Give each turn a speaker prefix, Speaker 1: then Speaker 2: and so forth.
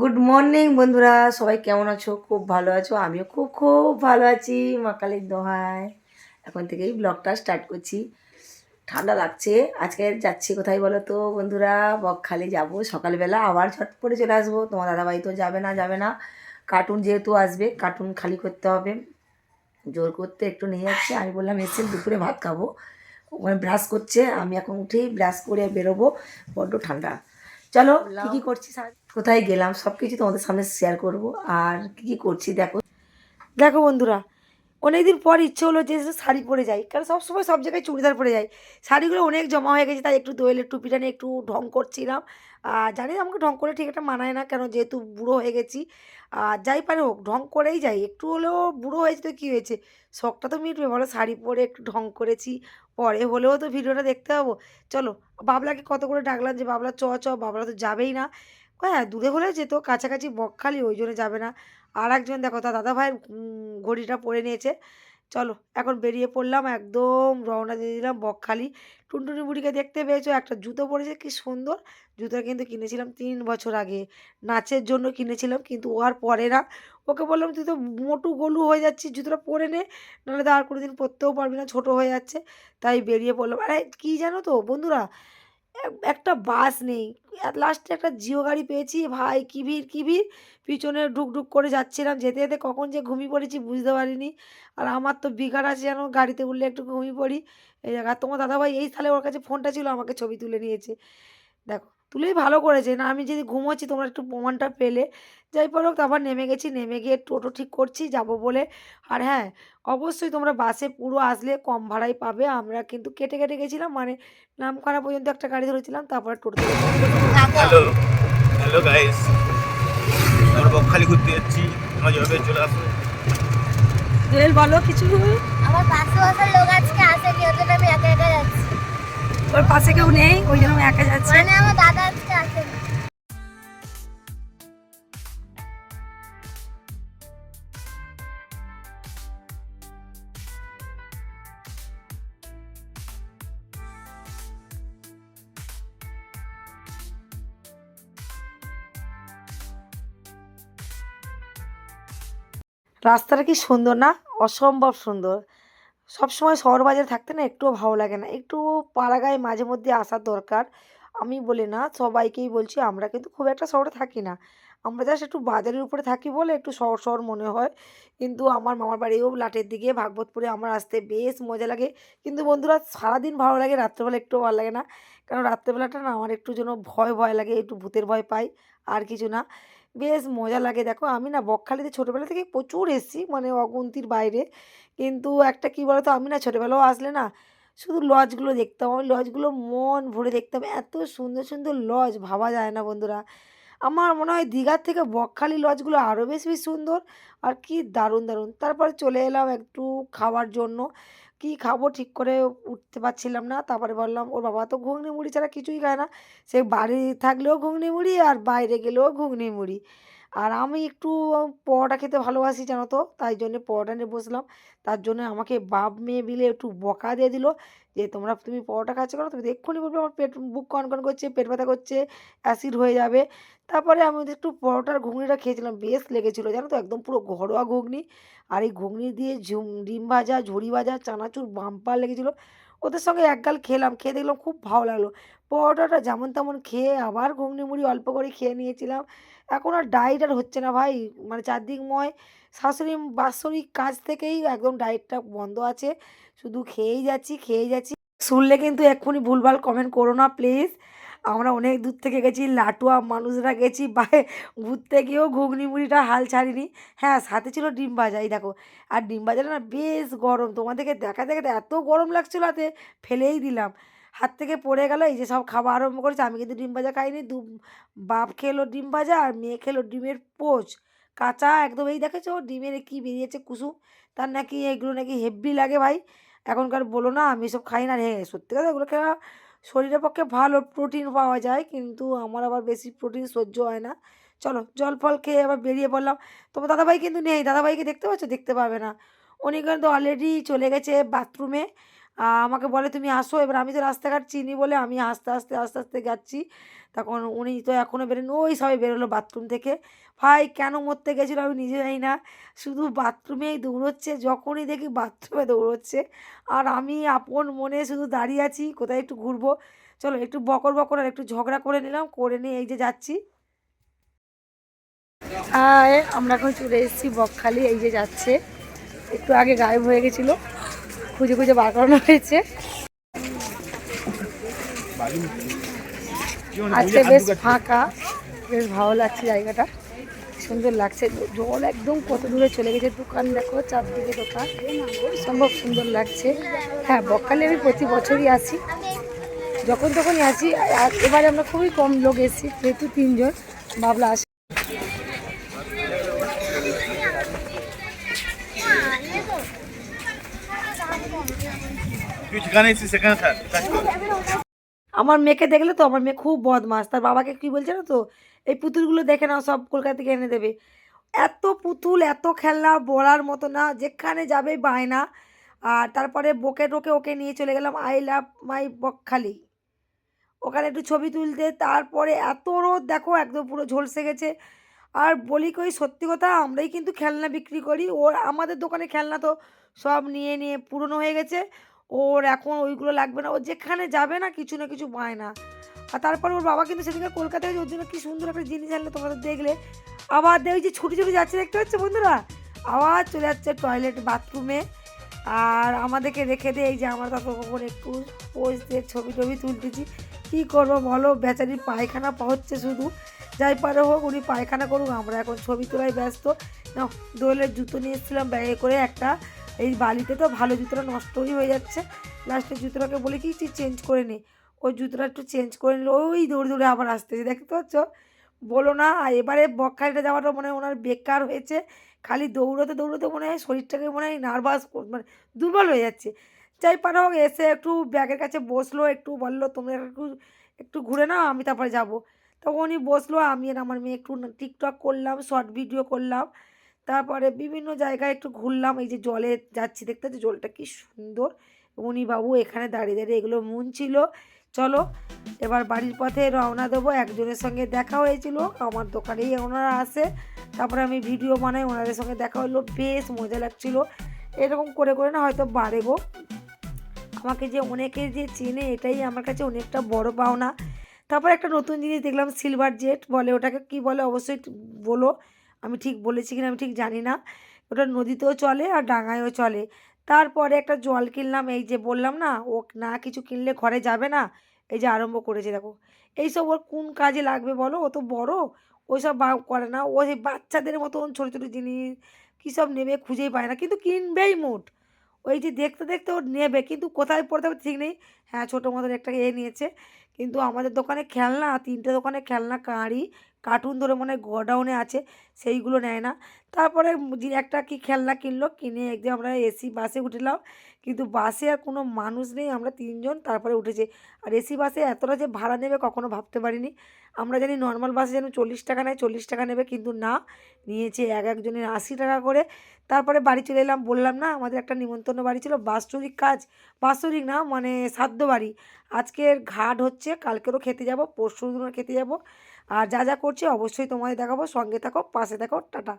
Speaker 1: Good morning বন্ধুরা। সবাই কেমন আছো? খুব ভালো আছো? আমিও খুব খুব ভালো আছি। মা কালীর দোহায়। এখন থেকেই ব্লগটা স্টার্ট করছি। ঠান্ডা লাগছে। আজকে যাচ্ছি কোথায় বলো তো বন্ধুরা? বকখালি যাব। সকালবেলা আবার ঝট করে চলে আসব। তোমার দাদাভাই তো যাবে না যাবে না। কার্টুন যেহেতু আসবে কার্টুন খালি করতে হবে। জোর করতে একটু নিয়ে যাচ্ছে। আমি বললাম এসে দুপুরে ভাত খাব। ওখানে ব্রাশ করছে। আমি এখন উঠেই ব্রাশ করে বেরোবো। বড্ড ঠান্ডা। চলো কী কী করছি সারা- কোথায় গেলাম সব কিছু তোমাদের সামনে শেয়ার করব। আর কী কী করছি, দেখো। দেখো বন্ধুরা, অনেকদিন পর ইচ্ছে হলো যে শাড়ি পরে যাই, কারণ সবসময় সব জায়গায় চুড়িদার পরে যাই। শাড়িগুলো অনেক জমা হয়ে গেছে, তাই একটু দোয়েলের টুপিটা নিয়ে একটু ঢং করছিলাম। আর জানি আমাকে ঢং করে ঠিক একটা মানায় না, কেন যেহেতু বুড়ো হয়ে গেছি। আর যাই পারে হোক, ঢং করেই যাই। একটু হলেও বুড়ো হয়েছে তো কী হয়েছে? শখটা তো মিটবে বলো শাড়ি পরে একটু ঢং করেছি, পরে হলেও তো ভিডিওটা দেখতে হব চলো, বাবলাকে কত করে ডাকলাম যে, বাবলা চ চ, বাবলা তো যাবেই না। হ্যাঁ দূরে হলে যেত, কাছাকাছি বকখালি ওই জন্য যাবে না। আর একজন দেখো, তার দাদা ভাইয়ের ঘড়িটা পরে নিয়েছে। চলো, এখন বেরিয়ে পড়লাম, একদম রওনা দিয়ে দিলাম বকখালি টুনটুনি বুড়িকে দেখতে পেয়েছ, একটা জুতো পরেছে, কি সুন্দর। জুতোটা কিন্তু কিনেছিলাম তিন বছর আগে, নাচের জন্য কিনেছিলাম, কিন্তু ও আর পরে না। ওকে বললাম, তুই তো মোটু গলু হয়ে যাচ্ছিস, জুতোটা পরে নে, নাহলে তো আর কোনোদিন পরতেও পারবি না, ছোটো হয়ে যাচ্ছে। তাই বেরিয়ে পড়লাম। আরে, কী জানো তো, বন্ধুরা? একটা বাস নেই। লাস্টে একটা জিও গাড়ি পেয়েছি। ভাই, কি ভিড় কি ভিড়? পিছনে ঢুক করে যাচ্ছিলাম। যেতে যেতে কখন যে ঘুমিয়ে পড়েছি বুঝতে পারিনি। আর আমার তো বিঘার আছে যেন, গাড়িতে উঠলে একটু ঘুমিয়ে পড়ি। এই জায়গা তোমার দাদাভাই এই সালে ওর কাছে ফোনটা ছিল, আমাকে ছবি তুলে নিয়েছে। দেখো তুলেই ভালো করেছে। না আমি যদি ঘুমোচ্ছি তোমরা একটু প্রমাণটা পেলে। যাই পর হোক আবার নেমে গেছি নেমে গিয়ে টোটো ঠিক করছি যাব বলে। আর হ্যাঁ অবশ্যই তোমরা বাসে পুরো আসলে কম ভাড়ায় পাবে। আমরা কিন্তু কেটে কেটে গেছিলাম মানে নাম নামখানা পর্যন্ত একটা গাড়ি ধরেছিলাম তারপরে টোটো
Speaker 2: হ্যালো হ্যালো গাইস আমরা বকখালি ঘুরতে যাচ্ছি আমরা চলে আসব
Speaker 1: বলো কিছু।
Speaker 3: আমার পাশে বসার লোক আজকে আসেনি ওর জন্য আমি একা একা যাচ্ছি।
Speaker 1: ওর পাশে কেউ নেই ওই জন্য আমি একা যাচ্ছি। রাস্তাটা কি সুন্দর না? অসম্ভব সুন্দর। সবসময় শহর বাজারে থাকতে না একটুও ভালো লাগে না। একটু পাড়াগায় মাঝে মধ্যে আসার দরকার। আমি বলি না, সবাইকেই বলছি, আমরা কিন্তু খুব একটা শহরে থাকি না। আমরা জাস্ট একটু বাজারের উপরে থাকি বলে একটু শহর শহর মনে হয়। কিন্তু আমার মামার বাড়িও লাটের দিকে, ভাগবতপুরে আমার আসতে বেশ মজা লাগে। কিন্তু বন্ধুরা, সারাদিন ভালো লাগে, রাত্রেবেলা একটু ভালো লাগে না। কারণ রাত্রেবেলাটা না আমার একটু যেন ভয় ভয় লাগে, একটু ভূতের ভয় পাই, আর কিছু না। বেশ মজা লাগে। দেখো আমি না বকখালিতে ছোটোবেলা থেকে প্রচুর এসেছি মানে অগুন্তির বাইরে। কিন্তু একটা কী বলতো? আমি না ছোটোবেলাও আসলে না শুধু লজগুলো দেখতাম। আমি লজগুলো মন ভরে দেখতাম। এত সুন্দর সুন্দর লজ ভাবা যায় না বন্ধুরা। আমার মনে হয় দীঘার থেকে বকখালি লজগুলো আরও বেশি সুন্দর। আর কি দারুণ দারুণ। তারপরে চলে এলাম একটু খাওয়ার জন্য। কি খাব ঠিক করে উঠতে পারছিলাম না। তারপরে বললাম, ওর বাবা তো ঘুগনি মুড়ি ছাড়া কিছুই খায় না। সে বাড়ি থাকলেও ঘুগনি মুড়ি আর বাইরে গেলেও ঘুগনি মুড়ি। আর আমি একটু পরোটা খেতে ভালোবাসি, জানো তো? তাই জন্যে পরোটা নিয়ে বসলাম। তার জন্য আমাকে বাপ মেয়ে মিলে একটু বকা দিয়ে দিল যে, তোমরা তুমি পরোটা খাচ্ছ কেন? তুমি এক্ষুনি বলবে, আমার পেট বুক কনকন করছে, পেট ব্যথা করছে, অ্যাসিড হয়ে যাবে। তারপরে আমি একটু পরোটার ঘুগনিটা খেয়েছিলাম, বেশ লেগেছিলো, জানো তো? একদম পুরো ঘরোয়া ঘুগনি। আর এই ঘুগনি দিয়ে ঝুম, ডিম ভাজা, ঝুড়ি ভাজা, চানাচুর, বাম্পার লেগেছিলো। ওদের সঙ্গে এক গাল খেলাম, খেয়ে দেখলাম খুব ভালো লাগল। পরোটাটা যেমন তেমন খেয়ে আবার ঘুগনি মুড়ি অল্প করে খেয়ে নিয়েছিলাম। এখন আর ডায়েট আর হচ্ছে না ভাই। মানে চারদিকময় শাশুড়ি, বাৎসরিক কাজ থেকেই একদম ডায়েটটা বন্ধ আছে। শুধু খেয়েই যাচ্ছি খেয়েই যাচ্ছি। শুনলে কিন্তু এক্ষুনি ভুলভাল কমেন্ট করো না প্লিজ আমরা অনেক দূর থেকে গেছি, লাটুয়া মানুষরা গেছি বাইরে ঘুরতে গিয়েও ঘুগনি মুড়িটা হাল ছাড়িনি। হ্যাঁ সাথে ছিল ডিম ভাজা দেখো। আর ডিম ভাজাটা না বেশ গরম। তোমাদেরকে দেখা দেখাতে এত গরম লাগছিল হাতে ফেলেই দিলাম। হাত থেকে পড়ে গেল, এই যে সব খাওয়া আরম্ভ করেছে। আমি কিন্তু ডিম ভাজা খাইনি, দু বাপ খেলো ডিম ভাজা আর মেয়ে খেলো ডিমের পোচ। কাঁচা একদম, এই দেখেছ ডিমের কি বেরিয়েছে কুসুম? তার নাকি এগুলো নাকি হেভি লাগে ভাই। এখনকার বলো না, আমি সব খাই না রে। সত্যি কথা এগুলো খাওয়া শরীরের পক্ষে ভালো প্রোটিন পাওয়া যায়, কিন্তু আমার আবার বেশি প্রোটিন সহ্য হয় না। চলো, জল ফল খেয়ে আবার বেরিয়ে পড়লাম। তোমার দাদাভাই কিন্তু নেই, দাদাভাইকে দেখতে পাচ্ছ? দেখতে পাবে না। উনি কিন্তু অলরেডি চলে গেছে বাথরুমে আমাকে বলে, তুমি আসো। এবার আমি তো রাস্তাঘাট চিনি বলে আমি আস্তে আস্তে আস্তে আস্তে যাচ্ছি। তখন উনি তো এখনও বেরোন ওই সবাই বেরোলো বাথরুম থেকে। ভাই, কেন মরতে গেছিল আমি নিজে জানি না। শুধু বাথরুমেই দৌড়চ্ছে, যখনই দেখি বাথরুমে দৌড়চ্ছে। আর আমি আপন মনে শুধু দাঁড়িয়ে আছি, কোথায় একটু ঘুরবো। চলো, একটু বকর বকর আর একটু ঝগড়া করে নিলাম, করে নিয়ে এই যে যাচ্ছি। আমরা এখন চলে এসেছি বকখালি, এই যে যাচ্ছে। একটু আগে গায়েব হয়ে গেছিল। খুঁজে খুঁজে বার করানো হয়েছে। আজকে বেশ ফাঁকা, বেশ ভালো লাগছে জায়গাটা। সুন্দর লাগছে। জল একদম কত দূরে চলে গেছে। দোকান দেখো, চারদিকে দোকান। সম্ভব সুন্দর লাগছে। হ্যাঁ বকখালি আমি প্রতি বছরই আসি। যখন তখনই আসি। এবারে আমরা খুবই কম লোক এসেছি, যেহেতু তিনজন। আসি। আমার মেয়েকে দেখলে তো, আমার মেয়ে খুব বদমাস তার বাবাকে কি বলছে না তো? এই পুতুলগুলো দেখে নাও, সব কলকাতা থেকে এনে দেবে। এত পুতুল, এত খেলনা বলার মতো না, যেখানে যাবে বায়না। আর তারপরে বকে টোকে ওকে নিয়ে চলে গেলাম আই লাভ মাই বকখালি ওখানে একটু ছবি তুলতে, তারপরে এত রোদ, দেখো একদম পুরো ঝলসে গেছে। আর বলি কই, সত্যি কথা, আমরাই কিন্তু খেলনা বিক্রি করি। ওর আমাদের দোকানে খেলনা তো সব নিয়ে নিয়ে পুরনো হয়ে গেছে। ওর এখন ওইগুলো লাগবে না ও যেখানে যাবে না কিছু না কিছু পায় না। আর তারপর ওর বাবা কিন্তু সেদিকে কলকাতায় ওর জন্য কি সুন্দর একটা জিনিস আনলো তোমাদের দেখলে। আবার দেখ ওই যে ছুটি ছুটি যাচ্ছে দেখতে পাচ্ছ বন্ধুরা? আবার চলে যাচ্ছে টয়লেট বাথরুমে আর আমাদেরকে রেখে দেয় এই যে আমরা ততক্ষণ একটু পোজ দিয়ে ছবি টবি তুলতেছি। কী করব বলো? বেচারি পায়খানা হচ্ছে শুধু। যাই পারে হোক উনি পায়খানা করুক আমরা এখন ছবি তোলায় ব্যস্ত। নাও, দোয়েলের জুতো নিয়ে এসেছিলাম ব্যাগে করে একটা। এই বালিতে তো ভালো জুতোটা নষ্টই হয়ে যাচ্ছে। লাস্টে জুতোটাকে বলে কি চেঞ্জ করে নে। ওই জুতোটা একটু চেঞ্জ করে নিল। ওই দৌড়ে দৌড়ে আবার আসতেছে, দেখতে পাচ্ছ? বলো না এবারে বকখালিটা যাওয়াটা মনে হয় ওনার বেকার হয়েছে। খালি দৌড়োতে দৌড়োতে মনে হয় শরীরটাকে মনে হয় নার্ভাস মানে দুর্বল হয়ে যাচ্ছে। যাই পারো হোক এসে একটু ব্যাগের কাছে বসল, একটু বলল, তোমরা একটু একটু ঘুরে নাও, আমি তারপরে যাব। তখন উনি বসল, আমি আর আমার মেয়ে একটু টিকটক করলাম শর্ট ভিডিও করলাম। তারপরে বিভিন্ন জায়গায় একটু ঘুরলাম, এই যে জলে যাচ্ছি, দেখতে পাচ্ছি জলটা কি সুন্দর। উনি বাবু এখানে দাঁড়িয়ে দাঁড়িয়ে এগুলো মন ছিল চলো, এবার বাড়ির পথে রওনা দেবো, একজনের সঙ্গে দেখা হয়েছিল, আমার দোকানেই ওনারা আসে। তারপরে আমি ভিডিও বানাই, ওনাদের সঙ্গে দেখা হলো, বেশ মজা লাগছিল। এরকম করে করে না হয়তো বাড়ে গো। আমাকে যে অনেকে যে চেনে, এটাই আমার কাছে অনেকটা বড় পাওনা। তারপর একটা নতুন জিনিস দেখলাম, সিলভার জেট বলে, ওটাকে কি বলে? অবশ্যই বলো। আমি ঠিক বলেছি কিনা আমি ঠিক জানি না। ওটা নদীতেও চলে আর ডাঙায়ও চলে। তারপরে একটা জল কিনলাম, এই যে বললাম না, ও না কিছু কিনলে ঘরে যাবে না, এই যে আরম্ভ করেছে দেখো। এইসব ওর কোন কাজে লাগবে বলো? ও তো বড় ওইসব করে না, ও সেই বাচ্চাদের মতন ছোটো ছোটো জিনিস কী সব নেবে খুঁজেই পায় না, কিন্তু কিনবেই মোট। ওই যে দেখতে দেখতে ও নেবে, কিন্তু কোথায় পড়তে হবে ঠিক নেই। হ্যাঁ ছোটো মতন একটা এ নিয়েছে, কিন্তু আমাদের দোকানে খেলনা, তিনটে দোকানে খেলনা, কাঁড়ি কার্টুন ধরে মনে হয় গোডাউনে আছে, সেইগুলো নেয় না। তারপরে একটা কি খেলনা কিনলো, কিনে একদিন আমরা এসি বাসে উঠলাম, কিন্তু বাসে আর কোনো মানুষ নেই, আমরা তিনজন, তারপরে উঠেছি। আর এসি বাসে এতটা যে ভাড়া নেবে কখনো ভাবতে পারিনি। আমরা জানি নর্মাল বাসে যেন চল্লিশ টাকা নেয়, চল্লিশ টাকা নেবে, কিন্তু না, নিয়েছে এক একজনের আশি টাকা করে। তারপরে বাড়ি চলে এলাম, বললাম, না, আমাদের একটা নিমন্ত্রণ বাড়ি ছিল, বাৎসরিক কাজ। বাৎসরিক না মানে সাধ্য বাড়ি। আজকের ঘাট হচ্ছে, কালকেরও খেতে যাব পরশু খেতে যাব। আর যা যা করছি অবশ্যই তোমাদের দেখাবো সঙ্গে থাকো পাশে থাকো টাটা।